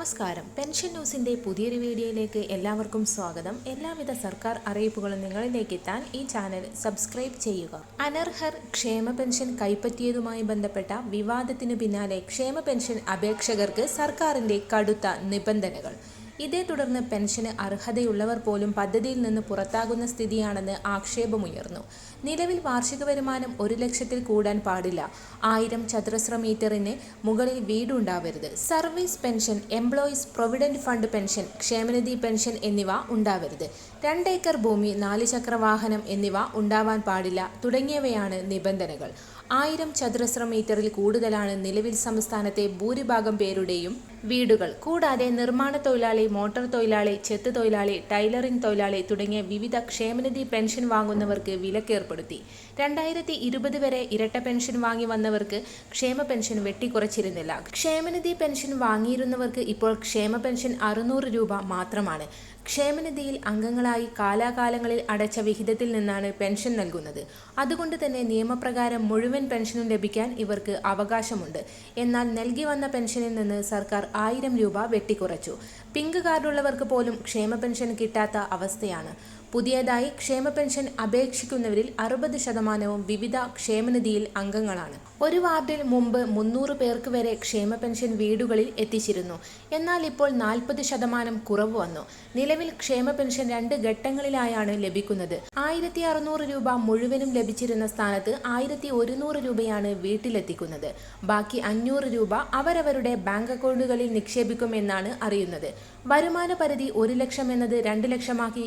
നമസ്കാരം. പെൻഷൻ ന്യൂസിന്റെ പുതിയൊരു വീഡിയോയിലേക്ക് എല്ലാവർക്കും സ്വാഗതം. എല്ലാവിധ സർക്കാർ അറിയിപ്പുകളും നിങ്ങളിലേക്ക് എത്താൻ ഈ ചാനൽ സബ്സ്ക്രൈബ് ചെയ്യുക. അനർഹർ ക്ഷേമ പെൻഷൻ കൈപ്പറ്റിയതുമായി ബന്ധപ്പെട്ട വിവാദത്തിനു പിന്നാലെ ക്ഷേമ പെൻഷൻ അപേക്ഷകർക്ക് സർക്കാരിന്റെ കടുത്ത നിബന്ധനകൾ. ഇതേ തുടർന്ന് പെൻഷന് അർഹതയുള്ളവർ പോലും പദ്ധതിയിൽ നിന്ന് പുറത്താകുന്ന സ്ഥിതിയാണെന്ന് ആക്ഷേപമുയർന്നു. നിലവിൽ വാർഷിക വരുമാനം ഒരു ലക്ഷത്തിൽ കൂടാൻ പാടില്ല. ആയിരം ചതുരശ്ര മീറ്ററിന് മുകളിൽ വീടുണ്ടാവരുത്. Service pension employees provident fund pension ക്ഷേമനിധി പെൻഷൻ എന്നിവ ഉണ്ടാവരുത്. രണ്ടേക്കർ ഭൂമി നാല് ചക്ര വാഹനം എന്നിവ ഉണ്ടാവാൻ പാടില്ല തുടങ്ങിയവയാണ് നിബന്ധനകൾ. ആയിരം ചതുരശ്ര മീറ്ററിൽ കൂടുതലാണ് നിലവിൽ സംസ്ഥാനത്തെ ഭൂരിഭാഗം പേരുടെയും വീടുകൾ. കൂടാതെ നിർമ്മാണ തൊഴിലാളി മോട്ടോർ തൊഴിലാളി ചെത്ത് തൊഴിലാളി ടൈലറിംഗ് തൊഴിലാളി തുടങ്ങിയ വിവിധ ക്ഷേമനിധി പെൻഷൻ വാങ്ങുന്നവർക്ക് വിലക്കേർപ്പെടുത്തി രണ്ടായിരത്തി ഇരുപത് വരെ ഇരട്ട പെൻഷൻ വാങ്ങി വന്നവർക്ക് ക്ഷേമ പെൻഷൻ വെട്ടിക്കുറച്ചിരുന്നില്ല. ക്ഷേമനിധി പെൻഷൻ വാങ്ങിയിരുന്നവർക്ക് ഇപ്പോൾ ക്ഷേമ പെൻഷൻ അറുന്നൂറ് രൂപ മാത്രമാണ്. ക്ഷേമനിധിയിൽ അംഗങ്ങളായി കാലാകാലങ്ങളിൽ അടച്ച വിഹിതത്തിൽ നിന്നാണ് പെൻഷൻ നൽകുന്നത്. അതുകൊണ്ട് തന്നെ നിയമപ്രകാരം മുഴുവൻ പെൻഷനും ലഭിക്കാൻ ഇവർക്ക് അവകാശമുണ്ട്. എന്നാൽ നൽകി വന്ന പെൻഷനിൽ നിന്ന് സർക്കാർ ആയിരം രൂപ വെട്ടിക്കുറച്ചു. പിങ്ക് കാർഡുള്ളവർക്ക് പോലും ക്ഷേമ പെൻഷൻ കിട്ടാത്ത അവസ്ഥയാണ്. പുതിയതായി ക്ഷേമ പെൻഷൻ അപേക്ഷിക്കുന്നവരിൽ അറുപത് ശതമാനവും വിവിധ ക്ഷേമനിധിയിൽ അംഗങ്ങളാണ്. ഒരു വാർഡിൽ മുമ്പ് മുന്നൂറ് പേർക്ക് വരെ ക്ഷേമ പെൻഷൻ വീടുകളിൽ എത്തിച്ചിരുന്നു. എന്നാൽ ഇപ്പോൾ നാൽപ്പത് ശതമാനം കുറവ് വന്നു. നിലവിൽ ക്ഷേമ പെൻഷൻ രണ്ട് ഘട്ടങ്ങളിലായാണ് ലഭിക്കുന്നത്. ആയിരത്തി അറുന്നൂറ് രൂപ മുഴുവനും ലഭിച്ചിരുന്ന സ്ഥാനത്ത് ആയിരത്തി ഒരുന്നൂറ് രൂപയാണ് വീട്ടിലെത്തിക്കുന്നത്. ബാക്കി അഞ്ഞൂറ് രൂപ അവരവരുടെ ബാങ്ക് അക്കൗണ്ടുകളിൽ നിക്ഷേപിക്കുമെന്നാണ് അറിയുന്നത്. വരുമാന പരിധി ഒരു ലക്ഷം എന്നത് രണ്ട് ലക്ഷമാക്കി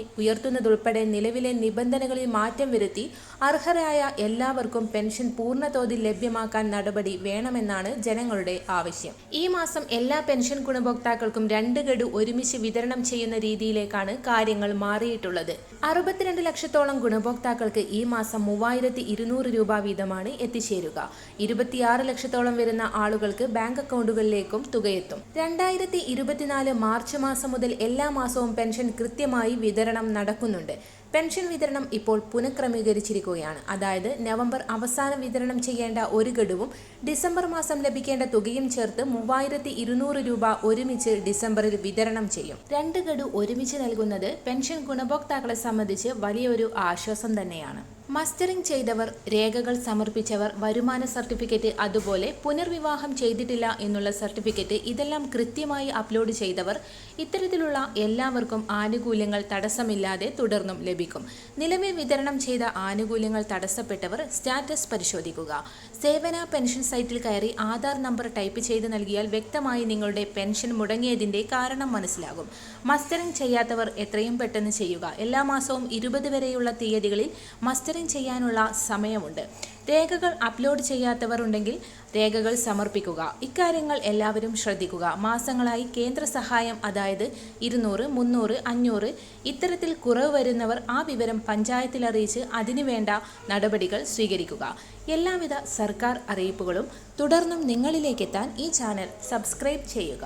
ഉയർത്തുന്നതുൾപ്പെടെ നിലവിലെ നിബന്ധനകളിൽ മാറ്റം വരുത്തി അർഹരായ എല്ലാവർക്കും പെൻഷൻ പൂർണതോതിൽ ലഭ്യമാക്കാൻ നടപടി വേണമെന്നാണ് ജനങ്ങളുടെ ആവശ്യം. ഈ മാസം എല്ലാ പെൻഷൻ ഗുണഭോക്താക്കൾക്കും രണ്ട് ഗഡു ഒരുമിച്ച് വിതരണം ചെയ്യുന്ന രീതിയിലേക്കാണ് കാര്യങ്ങൾ മാറിയിട്ടുള്ളത്. അറുപത്തിരണ്ട് ലക്ഷത്തോളം ഗുണഭോക്താക്കൾക്ക് ഈ മാസം മൂവായിരത്തി ഇരുന്നൂറ് രൂപ വീതമാണ് എത്തിച്ചേരുക. ഇരുപത്തിയാറ് ലക്ഷത്തോളം വരുന്ന ആളുകൾക്ക് ബാങ്ക് അക്കൗണ്ടുകളിലേക്കും തുകയെത്തും. രണ്ടായിരത്തി ഇരുപത്തിനാല് മാർച്ച് മാസം മുതൽ എല്ലാ മാസവും പെൻഷൻ കൃത്യമായി വിതരണം നടക്കുന്നുണ്ട്. ഉണ്ട് പെൻഷൻ വിതരണം ഇപ്പോൾ പുനഃക്രമീകരിച്ചിരിക്കുകയാണ്. അതായത് നവംബർ അവസാനം വിതരണം ചെയ്യേണ്ട ഒരു ഗഡുവും ഡിസംബർ മാസം ലഭിക്കേണ്ട തുകയും ചേർത്ത് മൂവായിരത്തി ഇരുന്നൂറ് രൂപ ഒരുമിച്ച് ഡിസംബറിൽ വിതരണം ചെയ്യും. രണ്ട് ഗഡു ഒരുമിച്ച് നൽകുന്നത് പെൻഷൻ ഗുണഭോക്താക്കളെ സംബന്ധിച്ച് വലിയൊരു ആശ്വാസം തന്നെയാണ്. മസ്റ്ററിംഗ് ചെയ്തവർ രേഖകൾ സമർപ്പിച്ചവർ വരുമാന സർട്ടിഫിക്കറ്റ് അതുപോലെ പുനർവിവാഹം ചെയ്തിട്ടില്ല എന്നുള്ള സർട്ടിഫിക്കറ്റ് ഇതെല്ലാം കൃത്യമായി അപ്ലോഡ് ചെയ്തവർ ഇത്തരത്തിലുള്ള എല്ലാവർക്കും ആനുകൂല്യങ്ങൾ തടസ്സമില്ലാതെ തുടർന്നും ലഭിക്കും. നിലവിൽ വിതരണം ചെയ്ത ആനുകൂല്യങ്ങൾ തടസ്സപ്പെട്ടവർ സ്റ്റാറ്റസ് പരിശോധിക്കുക. സേവന പെൻഷൻ സൈറ്റിൽ കയറി ആധാർ നമ്പർ ടൈപ്പ് ചെയ്ത് നൽകിയാൽ വ്യക്തമായി നിങ്ങളുടെ പെൻഷൻ മുടങ്ങിയതിന്റെ കാരണം മനസ്സിലാകും. മസ്റ്ററിംഗ് ചെയ്യാത്തവർ എത്രയും പെട്ടെന്ന് ചെയ്യുക. എല്ലാ മാസവും ഇരുപത് വരെയുള്ള തീയതികളിൽ മസ്റ്ററിംഗ് ചെയ്യാനുള്ള സമയമുണ്ട്. രേഖകൾ അപ്ലോഡ് ചെയ്യാത്തവർ ഉണ്ടെങ്കിൽ രേഖകൾ സമർപ്പിക്കുക. ഇക്കാര്യങ്ങൾ എല്ലാവരും ശ്രദ്ധിക്കുക. മാസങ്ങളായി കേന്ദ്ര സഹായം അതായത് ഇരുന്നൂറ് മുന്നൂറ് അഞ്ഞൂറ് ഇത്തരത്തിൽ കുറവ് വരുന്നവർ ആ വിവരം പഞ്ചായത്തിൽ അറിയിച്ച് അതിനുവേണ്ട നടപടികൾ സ്വീകരിക്കുക. എല്ലാവിധ സർക്കാർ അറിയിപ്പുകളും തുടർന്നും നിങ്ങളിലേക്കെത്താൻ ഈ ചാനൽ സബ്സ്ക്രൈബ് ചെയ്യുക.